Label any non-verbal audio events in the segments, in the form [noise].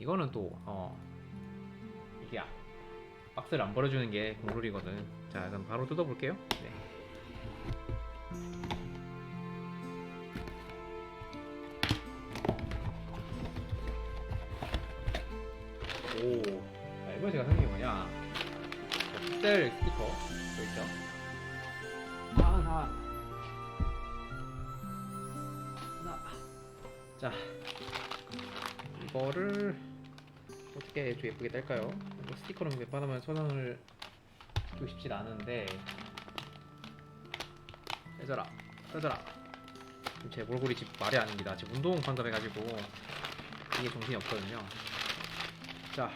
이거는 또 어, 이게 아- 박스를 안 벌어주는 게 공룰이거든. 자, 그럼 바로 뜯어볼게요. 네. 오, 자, 이번 제가 생긴 게 뭐냐? 픽셀 스티커 보이죠? 아, 나. 나. 자, 이거를 어떻게 좀 예쁘게 뗄까요? 이거 스티커는 웬만하면 손을 주고 싶진 않은데 떼져라 지금 제 몰골이 지금 말이 아닙니다 지금 운동 방금 해가지고 이게 정신이 없거든요 자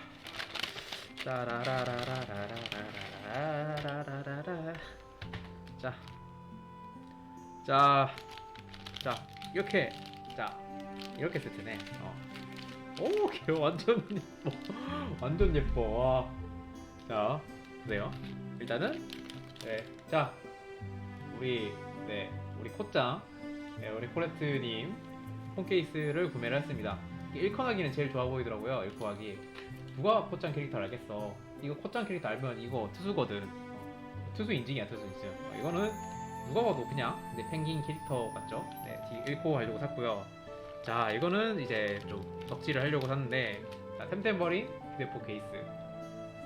짜라라라라라라라라라라 자 자, 자, 이렇게, 자, 이렇게 세트네. 어. 오, 걔 완전 예뻐. [laughs] 완전 예뻐. 와. 자, 보세요. 일단은, 네. 자, 우리, 네, 우리 코짱, 네, 우리 코레트님 폰 케이스를 구매를 했습니다. 1커하기는 제일 좋아 보이더라고요, 1커하기. 누가 코짱 캐릭터를 알겠어. 이거 코짱 캐릭터 알면 이거 투수거든. 어, 투수 인증이야, 투수 인증. 어, 이거는 누가 봐도 그냥 네, 펭귄 캐릭터 같죠? 네, 뒤 1코 하려고 샀고요. 자, 이거는 이제 좀 덕질을 하려고 샀는데, 자, 템템버린 휴대폰 케이스.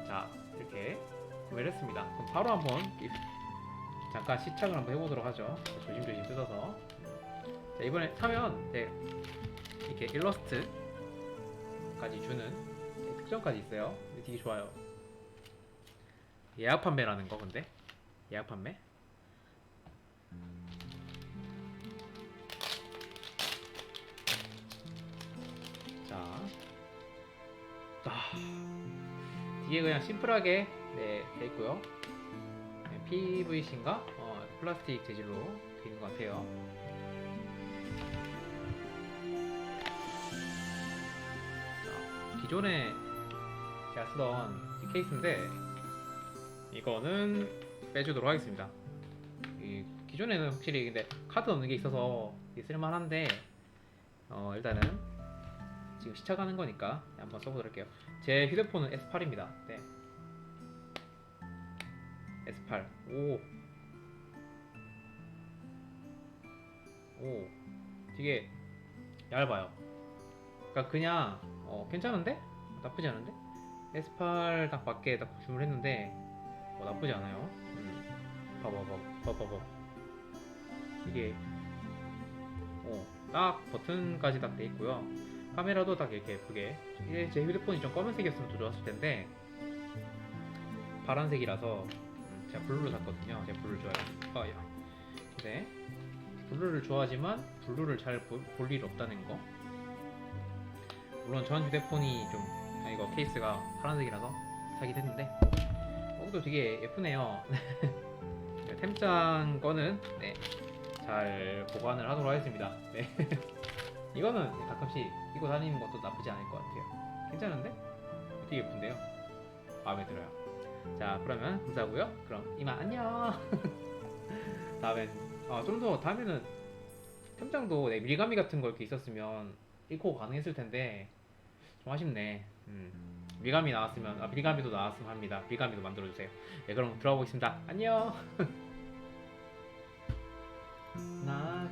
자, 이렇게 구매를 했습니다. 그럼 바로 한번 이- 잠깐 시착을 한번 해보도록 하죠. 자, 조심조심 뜯어서. 자, 이번에 사면 네, 이렇게 일러스트까지 주는 네, 특전까지 있어요. 되게 좋아요. 예약 판매라는 거 근데 예약 판매? 아, 뒤에 그냥 심플하게 네, 돼 있고요. 네, PVC인가? 어, 플라스틱 재질로 되어 있는 것 같아요. 자, 기존에 제가 쓰던 이 케이스인데 이거는 빼주도록 하겠습니다. 이 기존에는 확실히 근데 카드 넣는 게 있어서 쓸만한데 어 일단은 지금 시작하는 거니까 한번 써보도록 할게요. 제 휴대폰은 S8입니다. 네. S8. 오. 오. 되게 얇아요. 그러니까 그냥 어, 괜찮은데? 나쁘지 않은데? S8 딱 맞게 딱 주문했는데 어, 나쁘지 않아요. 음. 봐봐, 봐 봐, 봐 봐, 봐 봐. 이게 어, 딱 버튼까지 딱 돼 있고요. 카메라도 딱 이렇게 예쁘게. 이게 제 휴대폰이 좀 검은색이었으면 더 좋았을 텐데 파란색이라서 음, 제가 블루를 샀거든요. 제가 블루 좋아해요. 아, 야. 근데 블루를 좋아하지만 블루를 잘 볼 일 없다는 거. 물론 전 휴대폰이 좀 아, 이거 케이스가 파란색이라서 사긴 했는데 어, 또 되게 예쁘네요. [laughs] 네, 템짱 거는 네, 잘 보관을 하도록 하겠습니다. 네. [laughs] 이거는 가끔씩 입고 다니는 것도 나쁘지 않을 것 같아요. 괜찮은데? 되게 예쁜데요. 마음에 들어요. 자, 그러면 감사하고요. 그럼 이만 안녕. [laughs] 다음엔 어, 좀더 다음에는 템장도 네, 내 밀감이 같은 거 이렇게 있었으면 입고 가능했을 텐데 좀 아쉽네. 음. 밀감이 나왔으면 아 밀감이도 나왔으면 합니다. 밀감이도 만들어 주세요. 예, 네, 그럼 들어가 보겠습니다. 안녕. [laughs] 나